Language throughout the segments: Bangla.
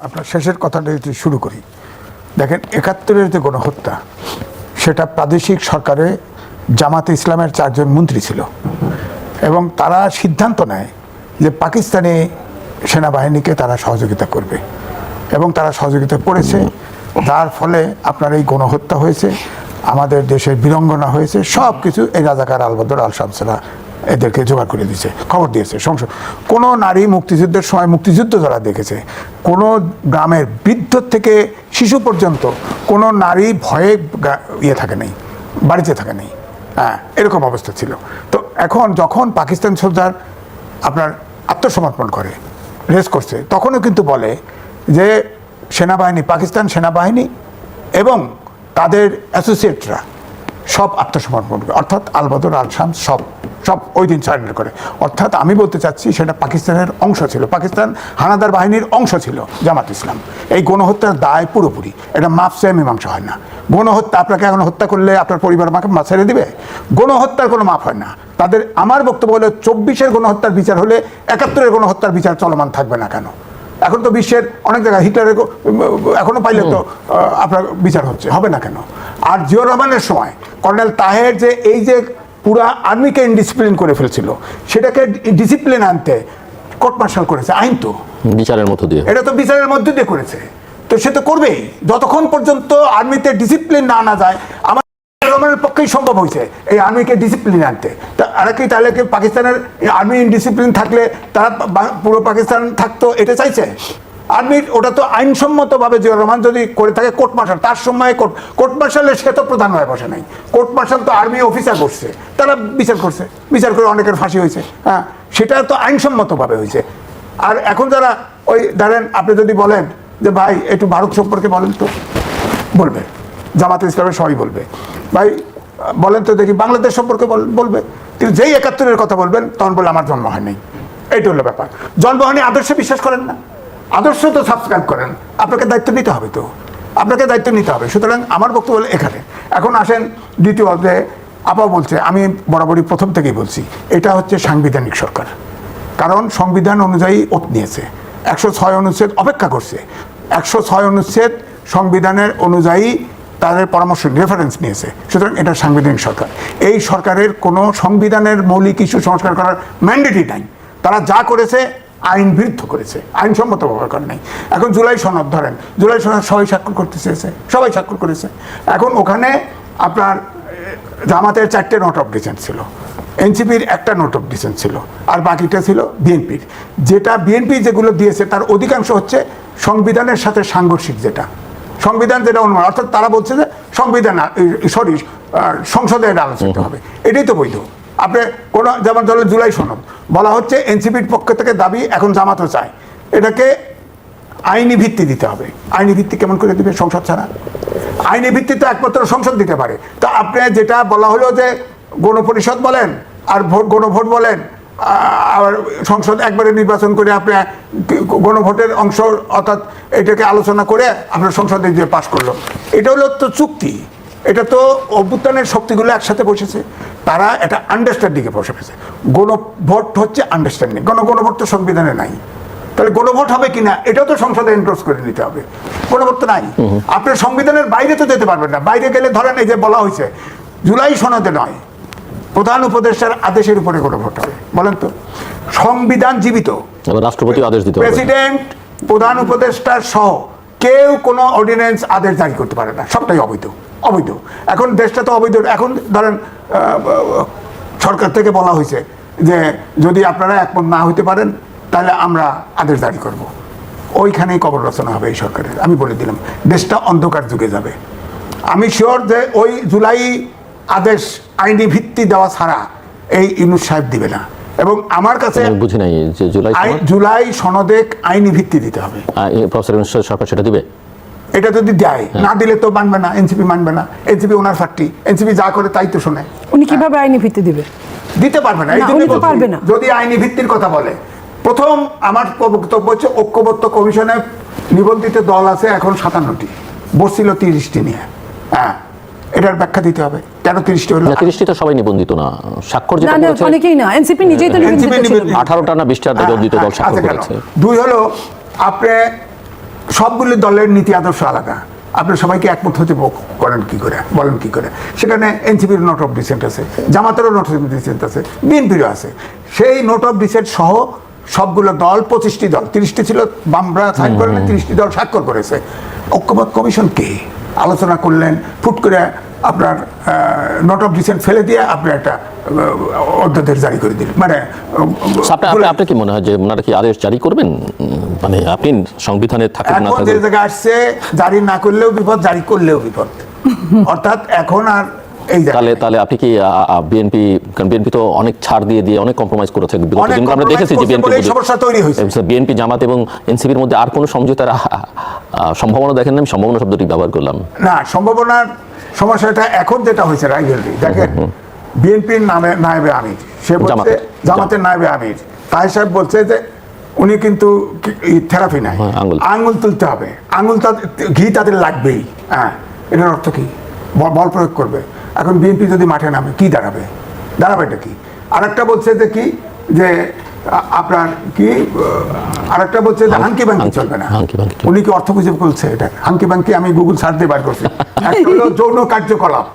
আপনার শেষের কথাটা যদি শুরু করি। দেখেন, একাত্তরের যে গণহত্যা, সেটা প্রাদেশিক সরকারে জামাতে ইসলামের চারজন মন্ত্রী ছিল। এবং তারা সিদ্ধান্ত নেয় যে পাকিস্তানি সেনাবাহিনীকে তারা সহযোগিতা করবে। এবং তারা সহযোগিতা করেছে। যার ফলে আপনার এই গণহত্যা হয়েছে, আমাদের দেশের বীরঙ্গনা হয়েছে সব কিছু এই রাজাকার আলবদর আল শামসেরা এদেরকে জোগাড় করে দিয়েছে, খবর দিয়েছে। সংসদ কোনো নারী মুক্তিযুদ্ধের সময় মুক্তিযুদ্ধ যারা দেখেছে, কোনো গ্রামের বৃদ্ধ থেকে শিশু পর্যন্ত কোনো নারী ভয়ে ইয়ে থাকে নেই, বাড়িতে থাকে নেই। হ্যাঁ এরকম অবস্থা ছিল। তো এখন যখন পাকিস্তান সোলজার আপনার আত্মসমর্পণ করে, রেস করছে, তখনও কিন্তু বলে যে সেনাবাহিনী, পাকিস্তান সেনাবাহিনী এবং তাদের অ্যাসোসিয়েটরা সব আত্মসমর্পণ করে, অর্থাৎ আলবদর আল শামস সব সব ওই দিন সারেন্ডার করে। অর্থাৎ আমি বলতে চাচ্ছি সেটা পাকিস্তানের অংশ ছিল। পাকিস্তান হানাদার বাহিনীর অংশ ছিল জামাত ইসলাম। এই গণহত্যার দায় পুরোপুরি। এটা মাপ চেয়ে মীমাংসা হয় না। গণহত্যা আপনাকে এখন হত্যা করলে আপনার পরিবার আমাকে মা ছেড়ে দিবে? গণহত্যার কোনো মাপ হয় না। তাদের আমার বক্তব্য হলো চব্বিশের গণহত্যার বিচার হলে একাত্তরের গণহত্যার বিচার চলমান থাকবে না কেন? এখন তো বিশ্বের অনেক জায়গায় হিটলারের এখনও পাইলে তো আপনার বিচার হচ্ছে। হবে না কেন? আর জিয়র রহমানের সময় কর্নেল তাহের যে এই যে পুরা আর্মিকে ইনডিসিপ্লিন করে ফেলছিল। সেটাকে ডিসিপ্লিন আনতে কোর্ট মার্শাল করেছে আইন তো। বিচারের মধ্য দিয়ে। এটা তো বিচারের মধ্য দিয়ে করেছে। তো সে তো করবেই। যতক্ষণ পর্যন্ত আর্মিতে ডিসিপ্লিন না আনা যায় আমার রহমানের পক্ষেই সম্ভব হয়েছে এই আর্মিকে ডিসিপ্লিন আনতে। তা আর কি তাহলে কি পাকিস্তানের আর্মি ডিসিপ্লিন থাকলে তারা পুরো পাকিস্তান থাকতো এটা চাইছে? আর্মির ওটা তো আইনসম্মতভাবে জিয়া রহমান যদি করে থাকে কোর্ট মার্শাল, তার সময় কোর্ট কোর্ট মার্শালে সে তো প্রধান হয়ে বসে নাই। কোর্ট মার্শাল তো আর্মি অফিসার করছে তারা বিচার করছে, বিচার করে অনেকের ফাঁসি হয়েছে হ্যাঁ সেটা তো আইনসম্মতভাবে হয়েছে। আর এখন যারা ওই ধরেন আপনি যদি বলেন যে ভাই, একটু ভারত সম্পর্কে বলেন তো, বলবে। জামাতে ইসলামের সবাই বলবে। ভাই, বলেন তো দেখি বাংলাদেশ সম্পর্কে বল- বলবে। কিন্তু যেই একাত্তরের কথা বলবেন, তখন বলে আমার জন্ম হয় নাই। এইটা হলো ব্যাপার। জন্ম হয়নি আদর্শে বিশ্বাস করেন না। আদর্শ তো সাবস্ক্রাইব করেন। আপনাকে দায়িত্ব নিতে হবে তো। আপনাকে দায়িত্ব নিতে হবে। সুতরাং আমার বক্তব্য হলো এখানে। এখন আসেন দ্বিতীয় যে আপা বলছে, আমি বরাবরই প্রথম থেকেই বলছি, এটা হচ্ছে সাংবিধানিক সরকার। কারণ সংবিধান অনুযায়ী ওত নিয়েছে। একশো ছয় অনুচ্ছেদ অপেক্ষা করছে। একশো ছয় অনুচ্ছেদ সংবিধানের অনুযায়ী তাদের পরামর্শ রেফারেন্স নিয়েছে। সুতরাং এটা সাংবিধানিক সরকার। এই সরকারের কোনো সংবিধানের মৌলিক ইস্যু সংস্কার করার ম্যান্ডেটই নাই। তারা যা করেছে আইন বিরুদ্ধ করেছে আইনসম্মত ব্যবহার করে নাই। এখন জুলাই সনদ ধরেন জুলাই সনদ সবাই স্বাক্ষর করতে চেয়েছে সবাই স্বাক্ষর করেছে। এখন ওখানে আপনার জামাতের চারটে নোট অফ ডিসেন্ট ছিল এনসিপির একটা নোট অফ ডিসেন্ট ছিল আর বাকিটা ছিল বিএনপির। যেটা বিএনপি যেগুলো দিয়েছে তার অধিকাংশ হচ্ছে সংবিধানের সাথে সাংঘর্ষিক যেটা। সংবিধান যেটা অনুমান অর্থাৎ তারা বলছে যে সংবিধান সরি সংসদে এটা আলোচিত হবে। এটাই তো বৈধ। আপনি কোনো যেমন ধরুন জুলাই সনদ বলা হচ্ছে এনসিপির পক্ষ থেকে দাবি এখন জামাতও চায়। এটাকে আইনি ভিত্তি দিতে হবে। আইনি ভিত্তি কেমন করে দিবে সংসদ ছাড়া? আইনি ভিত্তি তো একমাত্র সংসদ দিতে পারে। তো আপনি যেটা বলা হলো যে গণপরিষদ বলেন আর ভোট গণভোট বলেন আহ, আর সংসদ একবারে নির্বাচন করে আপনি গণভোটের অংশ অর্থাৎ এটাকে আলোচনা করে আপনার সংসদে যে পাশ করল। এটা হলো তো চুক্তি। এটা তো অভ্যুত্থানের শক্তিগুলো একসাথে বসেছে। তারা এটা আন্ডারস্ট্যান্ডিংয়ে বসে গেছে গণভোট হচ্ছে আন্ডারস্ট্যান্ডিং গণ গণভোট তো সংবিধানে নাই। তাহলে গণভোট হবে কিনা? এটাও তো সংসদে এন্ডোর্স করে নিতে হবে। গণভোট তো নাই। আপনি সংবিধানের বাইরে তো যেতে পারবেন না। বাইরে গেলে ধরেন এই যে বলা হয়েছে জুলাই সনদে নয় প্রধান উপদেষ্টার আদেশের উপরে গণভোট হবে। বলেন তো সংবিধান জীবিত। রাষ্ট্রপতি আদেশ দিতে প্রেসিডেন্ট প্রধান উপদেষ্টার সহ কেউ কোনো অর্ডিন্যান্স আদেশ জারি করতে পারে না। সবটাই অবৈধ। অবৈধ। এখন দেশটা তো অবৈধ। এখন ধরেন সরকার থেকে বলা হয়েছে যে যদি আপনারা একমত না হইতে পারেন তাহলে আমরা আদেশ জারি করব। ওইখানেই কবর রচনা হবে এই সরকারের। আমি বলে দিলাম দেশটা অন্ধকার যুগে যাবে। আমি শিওর যে ওই জুলাই আদেশ আইনি ভিত্তি দেওয়া ছাড়া এই ইউনুস সাহেব দিবে না। এবং আমার কাছে বুঝি নাই যে জুলাই জুলাই সনদে আইনি ভিত্তি দিতে হবে। প্রফেসর সরকার সেটা দিবে? এটা যদি দেয় না দিলে তো মানবে না এনসিপি মানবে না। এনসিপি ওনার ফাটটি এনসিপি যা করে তাই তো শোনে। উনি কীভাবে আইনি ভিত্তি দিবে? দিতে পারবে না এই উনি তো পারবে না। যদি আইনি ভিত্তির কথা বলে প্রথম আমার বক্তব্য হচ্ছে ঐক্যবদ্ধ কমিশনে নিবন্ধিত দল আছে এখন সাতান্নটি বসছিল তিরিশটি নিয়ে। হ্যাঁ এটার ব্যাখ্যা দিতে হবে কেন তিরিশটি হলো? না তিরিশটি তো সবাই নিবন্ধিত না। স্বাক্ষর না যেটা না, করেছে অনেকেই না এনসিপি নিজেই তো নিবন্ধিত ছিল। নিবন্ধিত। আঠারোটা না বিশটা নিবন্ধিত দল হ্যাঁ, স্বাক্ষর আচ্ছা, করেছে। দুই হলো আপনি সবগুলি দলের নীতি আদর্শ আলাদা। আপনার সবাইকে একমত হতে করেন কি করে? বলেন কি করে? সেখানে এনসিপির নোট অফ ডিসেন্ট আছে জামাতেরও নোট অফ ডিসেন্ট আছে বিএনপিরও আছে। সেই নোট অফ ডিসেন্ট সহ সবগুলো দল পঁচিশটি দল তিরিশটি ছিল বামরা সাইন করেন তিরিশটি দল স্বাক্ষর করেছে। ঐক্যবাদ কমিশন কে? আলোচনা করলেন ফুট করে আপনার নট অফ ডিসেন্ট ফেলে দিয়ে আপনি একটা অধ্যাদেশ জারি করে দিলেন। মানে আহ, আপনার কি মনে হয় যে ওনারা কি আদেশ জারি করবেন? মানে আপনি সংবিধানে থাকুন না থাকুন জায়গায় আসছে জারি না করলেও বিপদ জারি করলেও বিপদ। অর্থাৎ এখন আর এই তাহলে তাহলে আপনি কি বিএনপি কারণ বিএনপি তো অনেক ছাড় দিয়ে দিয়ে অনেক কম্প্রোমাইজ করেছে বিগত অনেক দিনগুলো আমরা দেখেছি যে বিএনপি সমস্যা তৈরি হয়েছে। বিএনপি জামাত এবং এনসিপির মধ্যে আর কোনো সমঝোতার সম্ভাবনা দেখেন না আমি সম্ভাবনা শব্দটি ব্যবহার করলাম। না সম্ভাবনার সমস্যাটা এখন যেটা হয়েছে রাইভেলরি দেখেন বিএনপির নামে নায়েবে আমির। সে বলছে জামাতের। নায়েবে আমির। তাই সাহেব বলছে যে উনি কিন্তু থেরাপি নাই। হ্যাঁ, আঙুল। তুলতে হবে। আঙুল ঘি তাদের লাগবেই। হ্যাঁ এটার অর্থ কি? বল প্রয়োগ করবে। এখন বিএনপি যদি মাঠে নামে কি দাঁড়াবে? দাঁড়াবে এটা কি? আরেকটা বলছে যে কি যে আপনার কি আরেকটা বলছে যে হাঙ্কি হাঙ্কি- চলবে না। উনি কি অর্থ বুঝে বলছে এটা হাঙ্কি বাঙ্কি আমি গুগল সার্চ দিয়ে বার করছি একটা হলো যৌন কার্যকলাপ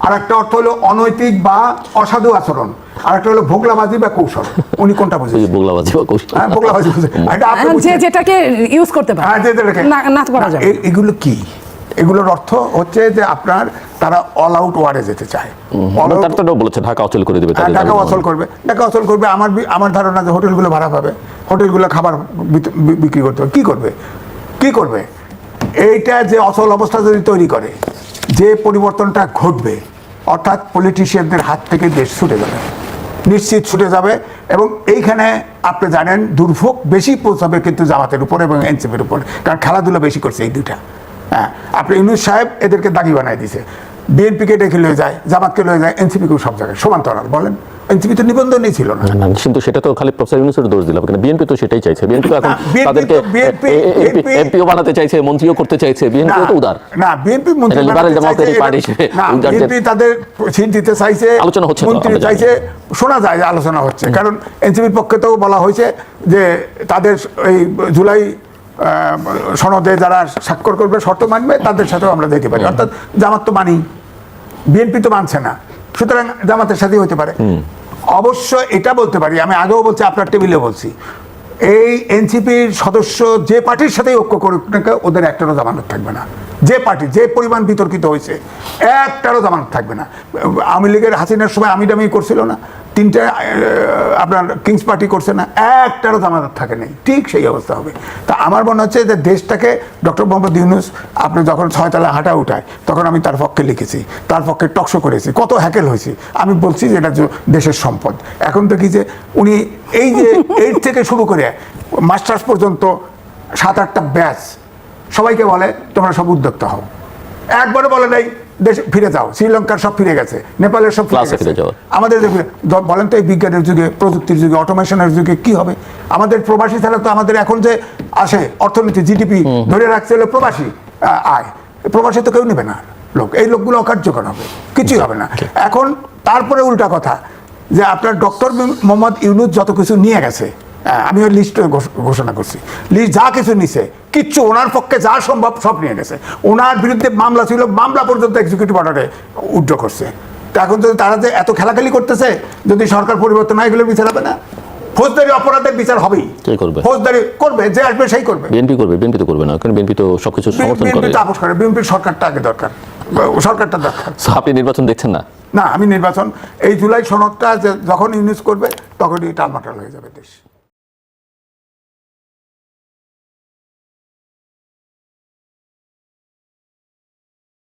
আর একটা অর্থ হলো অনৈতিক বা অসাধু আচরণ আর একটা হলো ভোগলাবাজি বা কৌশল উনি কোনটা যে বগলাবাজি বা কৌশল হ্যাঁ ভোগলাবাজি বুঝে এটা আপনি যেটাকে ইউজ করতে পারে হ্যাঁ, যেটাকে- না না করা যাবে এগুলো কি এগুলোর অর্থ হচ্ছে যে আপনার তারা অল আউট ওয়ারে যেতে চায়। বলেছে ঢাকা অচল করে দেবে হ্যাঁ, দাবি। অচল করবে। টাকা অচল করবে আমার আমার ধারণা যে হোটেলগুলো ভাড়া পাবে। হোটেলগুলো খাবার বিক্রি করতে হবে কি করবে? কি করবে? এইটা যে অচল অবস্থা যদি তৈরি করে যে পরিবর্তনটা ঘটবে অর্থাৎ পলিটিশিয়ানদের হাত থেকে দেশ ছুটে যাবে। নিশ্চিত ছুটে যাবে এবং এইখানে আপনি জানেন দুর্ভোগ বেশি পৌঁছাবে কিন্তু জামাতের উপর এবং এনসিপির উপর। কারণ খেলাধুলা বেশি করছে এই দুইটা। হ্যাঁ আপনি ইউনুস সাহেব এদেরকে দাগি বানায় দিছে। বিএনপিকে ডেকে লয়ে যায় জামাতকে লয়ে যায় এনসিপিকেও সব জায়গায়। সমান্তরাল বলেন এনসিপি তো নিবন্ধনই ছিল না। কিন্তু সেটা তো খালি প্রফেসর ইউনুসের দোষ দিলাম কারণ বিএনপি তো সেটাই চাইছে। বিএনপি এখন তাদেরকে এমপিও বানাতে চাইছে মন্ত্রীও করতে চাইছে বিএনপি তো উদার। না বিএনপি মন্ত্রী হিসেবে না বিএনপি তাদের সিট দিতে চাইছে আলোচনা হচ্ছে মন্ত্রী চাইছে শোনা যায় যে আলোচনা হচ্ছে। কারণ এনসিপির পক্ষে তো বলা হয়েছে যে তাদের এই জুলাই সনদে যারা স্বাক্ষর করবে শর্ত মানবে তাদের সাথেও আমরা যেতে পারি। অর্থাৎ জামাত তো মানি বিএনপি তো মানছে না। সুতরাং জামাতের সাথেই হতে পারে। অবশ্য এটা বলতে পারি আমি আগেও বলছি আপনার টেবিলে বলছি। এই এনসিপির সদস্য যে পার্টির সাথে ঐক্য করুক না ওদের একটারও জামানত থাকবে না। যে পার্টি যে পরিমাণ বিতর্কিত হয়েছে একটারও জামানত থাকবে না। আওয়ামী লীগের হাসিনার সময় আমি ডামি করছিল না। তিনটা আপনার কিংস পার্টি করছে না একটারও জামানত থাকে নেই। ঠিক সেই অবস্থা হবে। তা আমার মনে হচ্ছে যে দেশটাকে ডক্টর মোহাম্মদ ইউনুস আপনি যখন ছয়তলা হাঁটা উঠায় তখন আমি তার পক্ষে লিখেছি তার পক্ষে টকশো করেছি কত হ্যাকেল হয়েছি। আমি বলছি যে এটা যে দেশের সম্পদ। এখন দেখি যে উনি এই যে এইট থেকে শুরু করে মাস্টার্স পর্যন্ত সাত আটটা ব্যাচ সবাইকে বলে তোমরা সব উদ্যোক্তা হও। একবারও বলে নাই দেশে ফিরে যাও শ্রীলঙ্কার সব ফিরে গেছে নেপালের সব ফিরে গেছে। আমাদের দেখবে বলেন তো এই বিজ্ঞানের যুগে প্রযুক্তির যুগে অটোমেশনের যুগে কি হবে? আমাদের প্রবাসী ছাড়া তো আমাদের এখন যে আসে অর্থনীতি জিডিপি ধরে রাখছে হলো প্রবাসী আয়। প্রবাসী তো কেউ নেবে না লোক এই লোকগুলো অকার্যকর হবে কিছুই হবে না। এখন তারপরে উল্টা কথা যে আপনার ডক্টর মোহাম্মদ ইউনুস যত কিছু নিয়ে গেছে আমি ওই লিস্ট ঘোষণা করছি। লিস্ট যা কিছু নিছে কিচ্ছু ওনার পক্ষে যা সম্ভব সব নিয়ে গেছে। ওনার বিরুদ্ধে মামলা ছিল মামলা পর্যন্ত এক্সিকিউটিভ অর্ডারে উড্র করছে। তা এখন যদি তারা যে এত খেলাখেলি করতেছে যদি সরকার পরিবর্তন হয় এগুলো বিচার হবে না? ফৌজদারি অপরাধের বিচার হবেই। করবে? ফৌজদারি করবে যে আসবে সেই করবে। বিএনপি করবে বিএনপি তো করবে না কারণ বিএনপি তো সবকিছু সমর্থন করে। বিএনপি আপোষ করে বিএনপির সরকারটা আগে দরকার। সরকারটা দরকার। আপনি নির্বাচন দেখছেন না? না আমি নির্বাচন এই জুলাই সনদটা যখন ইউনিস করবে তখনই টালমাটাল হয়ে যাবে দেশ।